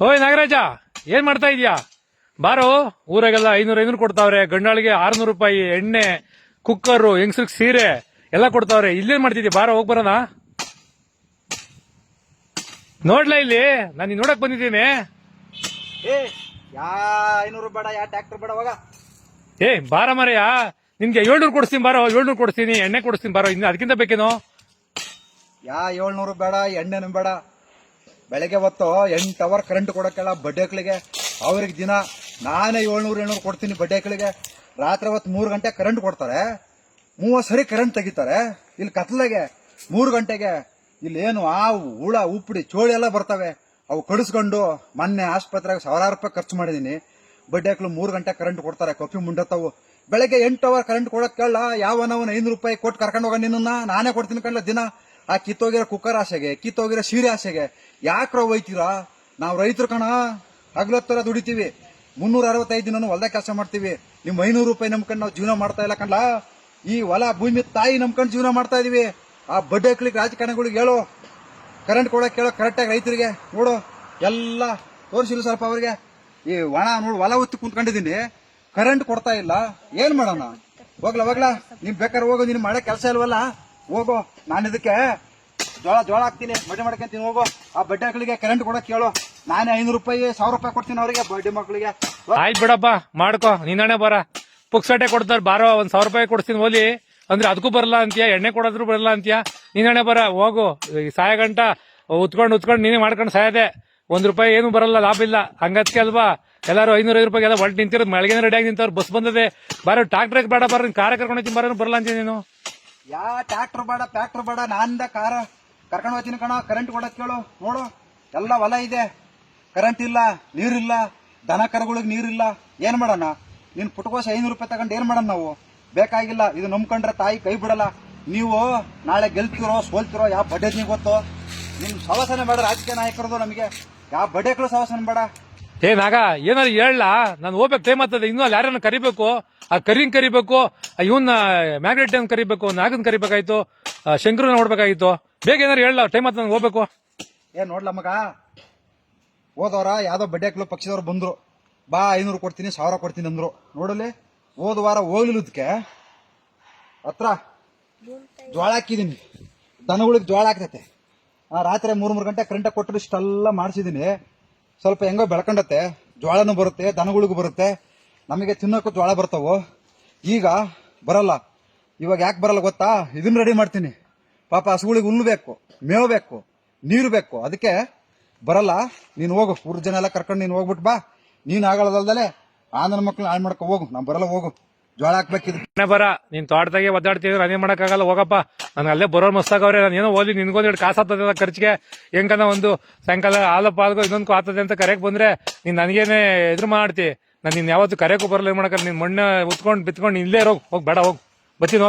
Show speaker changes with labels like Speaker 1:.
Speaker 1: ಓಯ್ ನಾಗರಾಜ ಏನ್ ಮಾಡ್ತಾ ಇದೀಯಾ? ಬಾರೋ ಊರಾಗೆಲ್ಲ ಐನೂರ ಐನೂರು ಕೊಡ್ತಾವ್ರೆ ಗಂಡಾಳಿಗೆ ಆರ್ನೂರು ರೂಪಾಯಿ ಎಣ್ಣೆ ಕುಕ್ಕರ್ ಹೆಂಗಸ್ರಿಗೆ ಸೀರೆ ಎಲ್ಲ ಕೊಡ್ತಾವ್ರೆ. ಇಲ್ಲೇನ್ ಮಾಡ್ತಿದ್ಯಾ ಬಾರೋ ಹೋಗ್ ಬರೋಣ. ನೋಡ್ಲಾ ಇಲ್ಲಿ? ನಾನು ನಿನ್ ನೋಡಕ್ ಬಂದಿದ್ದೀನಿ.
Speaker 2: ಏ ಯಾ ಐನೂರು ಬೇಡ ಯಾ ಟ್ಯಾಕ್ಟರ್ ಬೇಡ ಹೋಗ.
Speaker 1: ಏ ಬಾರ ಮರೆಯ. ನಿನ್ಗೆ ಏಳ್ನೂರು ಕೊಡಿಸ್ತೀನಿ ಬಾರೋ ಏಳ್ನೂರು ಕೊಡಿಸ್ತೀನಿ ಎಣ್ಣೆ ಕೊಡಿಸ್ತೀನಿ ಬಾರೋ. ಇನ್ನ ಅದಕ್ಕಿಂತ ಬೇಕೇನೋ?
Speaker 2: ಯಾ ಏಳ್ನೂರು ಬೇಡ ಎಣ್ಣೆನೂ ಬೇಡ. ಬೆಳಗ್ಗೆ ಹೊತ್ತು ಎಂಟು ಅವರ್ ಕರೆಂಟ್ ಕೊಡಕ್ಕೆಲ್ಲ ಬಡ್ಡೆಕ್ಳಿಗೆ ಅವ್ರಿಗೆ ದಿನ ನಾನೇ ಏಳ್ನೂರು ಏಳ್ನೂರು ಕೊಡ್ತೀನಿ ಬಡ್ಡೆಕ್ಳಿಗೆ ರಾತ್ರಿ ಹೊತ್ತು ಮೂರು ಗಂಟೆ ಕರೆಂಟ್ ಕೊಡ್ತಾರೆ. ಮೂವತ್ತು ಸರಿ ಕರೆಂಟ್ ತೆಗಿತಾರೆ. ಇಲ್ಲಿ ಕತ್ಲೆಗೆ ಮೂರು ಗಂಟೆಗೆ ಇಲ್ಲಿ ಏನು ಆ ಹುಳ, ಉಪ್ಪಡಿ, ಚೋಳಿ ಎಲ್ಲ ಬರ್ತವೆ. ಅವು ಕಡಿಸ್ಕೊಂಡು ಮೊನ್ನೆ ಆಸ್ಪತ್ರೆಗೆ ಸಾವಿರಾರು ರೂಪಾಯಿ ಖರ್ಚು ಮಾಡಿದ್ದೀನಿ. ಬಡ್ಡೆಕ್ಳು ಮೂರು ಗಂಟೆ ಕರೆಂಟ್ ಕೊಡ್ತಾರೆ, ಕಪ್ಪಿ ಮುಂಡತ್ತವು. ಬೆಳಗ್ಗೆ ಎಂಟು ಅವರ್ ಕರೆಂಟ್ ಕೊಡಕ್ ಕೇಳಲ್ಲ ಯಾವನವನ್ ಐನೂರು ರೂಪಾಯಿ ಕೊಟ್ಟು ಕರ್ಕೊಂಡು ಹೋಗ ನಿನ್ನ ನಾನೇ ಕೊಡ್ತೀನಿ ಕಣ್ಲ ದಿನ. ಆ ಕಿತ್ತೋಗಿರೋ ಕುಕ್ಕರ್ ಆಸೆಗೆ, ಕಿತ್ತೋಗಿರೋ ಸೀರೆ ಆಸೆಗೆ, ಯಾಕ್ರ ಒಯ್ತೀರಾ ನಾವು ರೈತರು ಕಣ ಹಗ್ಲತ್ತರ ದುಡಿತೀವಿ. ಮುನ್ನೂರ ಅರವತ್ತೈದು ದಿನ ಹೊಲದ ಕೆಲಸ ಮಾಡ್ತೀವಿ. ನಿಮ್ ಐನೂರು ರೂಪಾಯಿ ನಂಬ್ಕೊಂಡು ನಾವು ಜೀವನ ಮಾಡ್ತಾ ಇಲ್ಲ ಕಣ್ಲ? ಈ ಹೊಲ, ಭೂಮಿ, ತಾಯಿ ನಂಬ್ಕೊಂಡು ಜೀವನ ಮಾಡ್ತಾ ಇದೀವಿ. ಆ ಬಡ್ಡೆ ಹಾಕ್ಲಿಕ್ಕೆ ರಾಜಕಾರಣಿಗಳಿಗೆ ಹೇಳು ಕರೆಂಟ್ ಕೊಡೋಕೆ ಕೇಳೋ ಕರೆಕ್ಟಾಗಿ ರೈತರಿಗೆ, ನೋಡು, ಎಲ್ಲ ತೋರಿಸಿಲ್ಲ ಸ್ವಲ್ಪ ಅವ್ರಿಗೆ. ಈ ಒಣ, ನೋಡು, ಹೊಲ ಹೊತ್ತು ಕುಂತ್ಕೊಂಡಿದ್ದೀನಿ. ಕರೆಂಟ್ ಕೊಡ್ತಾ ಇಲ್ಲ. ಏನ್ ಮಾಡೋಣ? ಹೋಗ್ಲ, ಹೋಗ್ಲಾ. ನಿಮ್ ಬೇಕಾದ್ರೆ ಹೋಗೋ, ನಿನ್ ಮಳೆ ಕೆಲಸ ಇಲ್ವಲ್ಲ? ಹೋಗು, ನಾನು ಇದಕ್ಕೆ ಜೋಳ ಜೋಳ ಹಾಕ್ತೀನಿ, ಬಡ್ಡಿ ಮಾಡ್ಕೊಂತೀನಿ, ಹೋಗೋ. ಆ ಬಡ್ಡಿ ಮಕ್ಕಳಿಗೆ ಕರೆಂಟ್ ಕೊಡಕ್ಕೆ ಕೇಳೋ. ನಾನೇ ಐನೂರು ರೂಪಾಯಿ ಸಾವಿರ ರೂಪಾಯಿ ಕೊಡ್ತೀನಿ ಅವರಿಗೆ, ಬಡ್ಡಿ ಮಕ್ಕಳಿಗೆ
Speaker 1: ಆಯ್ತು ಬಿಡಪ್ಪ, ಮಾಡ್ಕೋ ನಿನ್ನಣೆ ಬರ. ಪುಕ್ಸಟೆ ಕೊಡ್ತಾರೆ, ಬಾರೋ, ಒಂದ್ ಸಾವಿರ ರೂಪಾಯಿ ಕೊಡ್ತೀನಿ ಹೋಲಿ. ಅಂದ್ರೆ ಅದಕ್ಕೂ ಬರಲ್ಲ ಅಂತೀಯ, ಎಣ್ಣೆ ಕೊಡೋದ್ರು ಬರಲ್ಲ ಅಂತೀಯ? ನಿನ್ನಣೆ ಬರ, ಹೋಗು. ಸಾಯ ಗಂಟ, ಉತ್ಕೊಂಡು ಉತ್ಕೊಂಡು ನೀನೇ ಮಾಡ್ಕೊಂಡು ಸಾಯದೆ. ಒಂದ್ ರೂಪಾಯಿ ಏನು ಬರಲ್ಲ, ಲಾಭ ಇಲ್ಲ. ಹಂಗದ್ಕೆ ಅಲ್ವಾ? ಎಲ್ಲಾರು ಐನೂರ, ಐದು ರೂಪಾಯಿ ಎಲ್ಲ ಹೊರಟು ನಿಂತಿರೋದು ಮಳೆಗೆ ರೆಡಿಯಾಗಿ ನಿಂತವ್ರು, ಬಸ್ ಬಂದದೆ. ಬಾರೋ ಟ್ರಾಕ್ಟ್ರಿಗೆ ಬೇಡ ಬರ್ರಿ ಕಾರ ಕರ್ಕೊಂಡು ಬರೋನು ಬರೋ, ಬರಲ್ಲ ಅಂತೀಯ ನೀನು?
Speaker 2: ಯಾ ಟ್ರ್ಯಾಕ್ಟರ್ ಬೇಡ ಟ್ರ್ಯಾಕ್ಟರ್ ಬೇಡ ನಾನಿಂದ ಕಾರ ಕರ್ಕೊಂಡು ಹೋಗ್ತೀನಿ ಕಣ ಕರೆಂಟ್ ಕೊಡಕ್ ಕೇಳು, ನೋಡು, ಎಲ್ಲ ಹೊಲ ಇದೆ. ಕರೆಂಟ್ ಇಲ್ಲ, ನೀರಿಲ್ಲ, ದನ ಕರುಗಳಿಗೆ ನೀರಿಲ್ಲ, ಏನ್ ಮಾಡೋಣ? ನೀನ್ ಪುಟ್ಕೋಸ ಐನೂರು ರೂಪಾಯಿ ತಗೊಂಡು ಏನ್ ಮಾಡೋಣ ನಾವು? ಬೇಕಾಗಿಲ್ಲ, ಇದು ನಂಬ್ಕೊಂಡ್ರೆ ತಾಯಿ ಕೈ ಬಿಡಲ್ಲ. ನೀವು ನಾಳೆ ಗೆಲ್ತಿರೋ, ಸೋಲ್ತಿರೋ, ಯಾವ ಬಡ್ಡೆ ನೀವು ಗೊತ್ತು? ನಿಮ್ ಸವಸನೆ ಬೇಡ, ರಾಜಕೀಯ ನಾಯಕರದು ನಮಗೆ. ಯಾವ ಬಡ್ಡೆಗಳು ಸವಸನೆ ಬೇಡ.
Speaker 1: ಏ, ನಾಗ, ಏನಾರು ಹೇಳ ನಾನು ಹೋಗ್ಬೇಕು ಟೈಮ್ ಆಗ್ತದೆ, ಇನ್ನೂ ಅಲ್ಲಿ ಯಾರನ್ನ ಕರಿಬೇಕು? ಆ ಕರಿನ್ ಕರಿಬೇಕು ಇವನ್ನ ಮ್ಯಾಗ್ನೆಟ್ ಕರಿಬೇಕು, ನಾಗನ್ ಕರಿಬೇಕಾಯ್ತು ಶಂಕರನ ನೋಡ್ಬೇಕಾಗಿತ್ತು ಬೇಗ ಏನಾರು ಹೇಳಲ್ಲ ಟೈಮ್ ಆಗ್ತದೆ, ನಾನು ಹೋಗ್ಬೇಕು
Speaker 2: ಏನ್ ನೋಡ್ಲ ಮಗ? ಹೋದವ್ರ ಯಾವ್ದೋ ಬಡ್ಡೆಕ್ಲು ಪಕ್ಷದವ್ರು ಬಂದ್ರು. ಬಾ, ಐನೂರು ಕೊಡ್ತೀನಿ, ಸಾವಿರ ಕೊಡ್ತೀನಿ ಅಂದ್ರು. ನೋಡಲಿ ಹೋದ ವಾರ ಹೋಗ್ಲಿಲ್ಲದಕ್ಕೆ ಹತ್ರ ಜೋಳ ಹಾಕಿದ್ದೀನಿ ದನಗಳಿಗೆ ಜೋಳ ಹಾಕ್ತೈತೆ. ಆ, ರಾತ್ರಿ ಮೂರ್, ಮೂರು ಗಂಟೆ ಕರೆಂಟ್ ಕೊಟ್ಟರು ಇಷ್ಟೆಲ್ಲ ಮಾಡಿಸಿದೀನಿ. ಸ್ವಲ್ಪ ಹೆಂಗೋ ಬೆಳ್ಕೊಂಡತ್ತೆ ಜೋಳನೂ ಬರುತ್ತೆ, ದನಗಳಿಗೂ ಬರುತ್ತೆ. ನಮಗೆ ತಿನ್ನೋಕ್ಕೂ ಜೋಳ ಬರ್ತಾವು. ಈಗ ಬರಲ್ಲ. ಇವಾಗ ಯಾಕೆ ಬರಲ್ಲ ಗೊತ್ತಾ? ಇದನ್ನ ರೆಡಿ ಮಾಡ್ತೀನಿ. ಪಾಪ ಹಸುಗಳಿಗೆ ಹುಲ್ಲು ಬೇಕು, ಮೇವು ಬೇಕು, ನೀರು ಬೇಕು. ಅದಕ್ಕೆ ಬರಲ್ಲ. ನೀನು ಹೋಗು, ಊರ್ ಜನ ಎಲ್ಲ ಕರ್ಕೊಂಡು ನೀನು ಹೋಗ್ಬಿಟ್ಟು ಬಾ. ನೀನು ಆಗಲ್ಲದಲ್ದಲೆ ಆ ನನ್ನ ಮಕ್ಳು ಹಾಳು ಮಾಡ್ಕೊ ಹೋಗು. ನಾನು ಬರಲ್ಲ, ಹೋಗು. ಜೋಳ ಹಾಕ್ಬೇಕಿದ್
Speaker 1: ಮನೆ ಬರ, ನೀನ್ ತೋಟದಾಗೆ ಒದ್ದಾಡ್ತಿದ್ರೆ ನಾನೇನ್ ಮಾಡಕ್ಕಾಗಲ್ಲ, ಹೋಗಪ್ಪ. ನಾನು ಅಲ್ಲೇ ಬರೋರು ಮಸ್ತಾಗವ್ರೆ ನಾನು ಏನೋ ಓದಿ ನಿನ್ಗೊಂದು ಕಾಸು ಆಗ್ತದೆ ಖರ್ಚಿಗೆ. ಹೆಂಗನ ಒಂದು ಸಾಯಂಕಾಲ ಹಾಲು ಪಾಲ್ಗೋ ಇನ್ನೊಂದು ಆತದೆ ಅಂತ ಕರೆಕ್ ಬಂದ್ರೆ, ನೀನ್ ನನಗೇನೆ ಎದುರು ಮಾಡ್ತಿ. ನಾನು ನಿನ್ ಯಾವತ್ತು ಕರೆಯಕ್ಕೂ ಬರಲ್ಲ, ಏನ್ ಮಾಡಕ್ ನಿನ್ ಮಣ್ಣ ಉತ್ಕೊಂಡು ಬಿತ್ಕೊಂಡು ಇಲ್ಲೇ ಇರೋ, ಹೋಗ್, ಬೇಡ, ಹೋಗ್. ಬತ್ತೀನಿ